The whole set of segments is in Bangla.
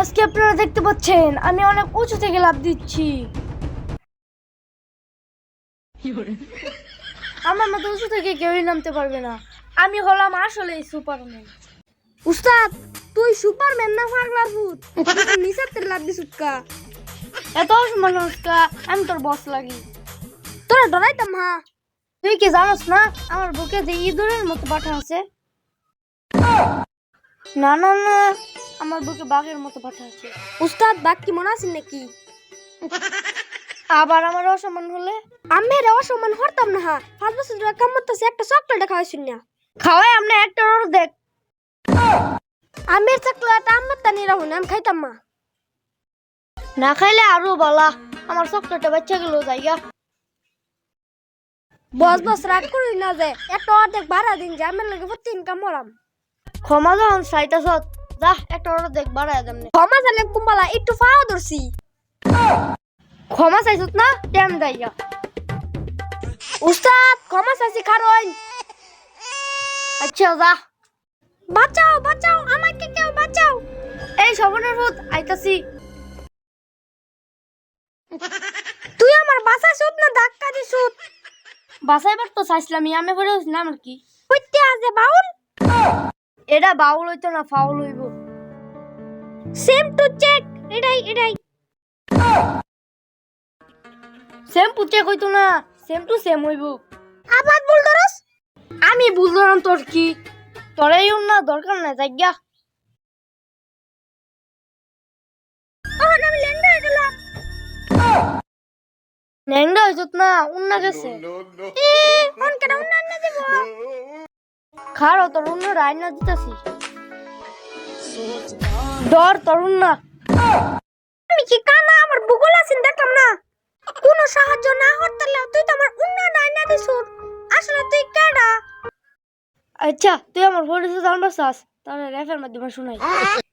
আজকে আপনারা দেখতে পাচ্ছেন আমি অনেক উঁচু থেকে লাভ দিচ্ছি। আমার মতো উঁচু থেকে কেউই নামতে পারবে না। আমি হলাম আসলে সুপারম্যান। উস্তাদ তুই সুপারম্যান না পাগলার ভূত নিচের লাভ দিস উৎকা এত মানুষকা আমি তোর বস লাগি। তোরা ডরাইতাম হা। তুই কি জানোস না আমার বুকে যে ইঁদুরের মতো পাঠা আছে? না না না। আমার বুকে বাঘের মতো পাঠা আছে। উস্তাদ বাক কি মনে আছেন নাকি? আবার আমার অসম্মান হলে? আমি অসম্মান হরতাম না পাঁচ বছর ধরে কাম করতেছে একটা চকলেট খাওয়াইছুন না। খাওয়াই আমরা একটা ওর দেখ আমের চকলেট আমার তানি রাহুন আমি খাইতাম মা না খাইলে আরও বালা। আমার চকলেটটা বাচ্চা গেল জায়গা বস বস রাগ করি না যে একটা অর্ধেক ভাড়া দিন যে আমার লাগে প্রতি ইনকাম হরাম ক্ষমা যখন সাইটা সত যা একটা ওর দেখ বাড়ায় দাম ক্ষমা চাইলে কুম্বালা একটু ফাও ধরছি। ক্ষমা চাইছত না টাইম দাইয়া উস্তাদ ক্ষমা চাইছি কারণ আচ্ছা যা। বাঁচাও বাঁচাও আমাকে কেউ বাঁচাও। এই সবনের ভূত আইতাছি। তুই আমার বাসা না ধাক্কা দি সুত বাসাইবার তো চাইছিলাম আমি করে না আমার কি? হইতে আছে বাউল? এটা বাউল হইতো না ফাউল হইব। সেম টু চেক এটাই এটাই। সেম চেক কইতো না সেম টু সেম হইব। আবার ভুল ধরস? আমি বুঝলাম তোর কি? তোরাই না দরকার নাই লেন্ডা হয়ে ন্যাংডা হইছত না উন্না গেছে। এ কেন দেব খারো তোর উন্ন রাইনা দিতাছি। ডর তরুণ না আমি কি কানা? আমার ভূগোল আছেন দেখলাম না। কোনো সাহায্য না করতে তুই তো আমার উন্নয়ন আইনা দিছুর আসলে তুই কেডা আচ্ছা তুই আমার ফটো জানবার চাস? তাহলে রেফের মাধ্যমে শুনাই।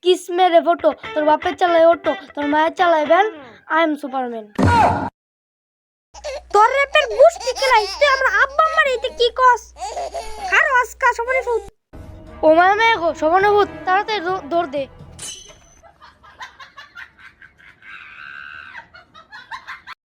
কিসমে রে ফটো? তোর বাপের চালায় অটো, তোর মায়ের চালায় ভ্যান? I am Superman. তোর রেপের গুষ্টি খেলাই তুই আমার আব্বা আমার এতে কি কস? আর আজকা, সবারই ভূত। ও মেয়ে গো সবনে ভূত, তাড়াতাড়ি দৌড় দে।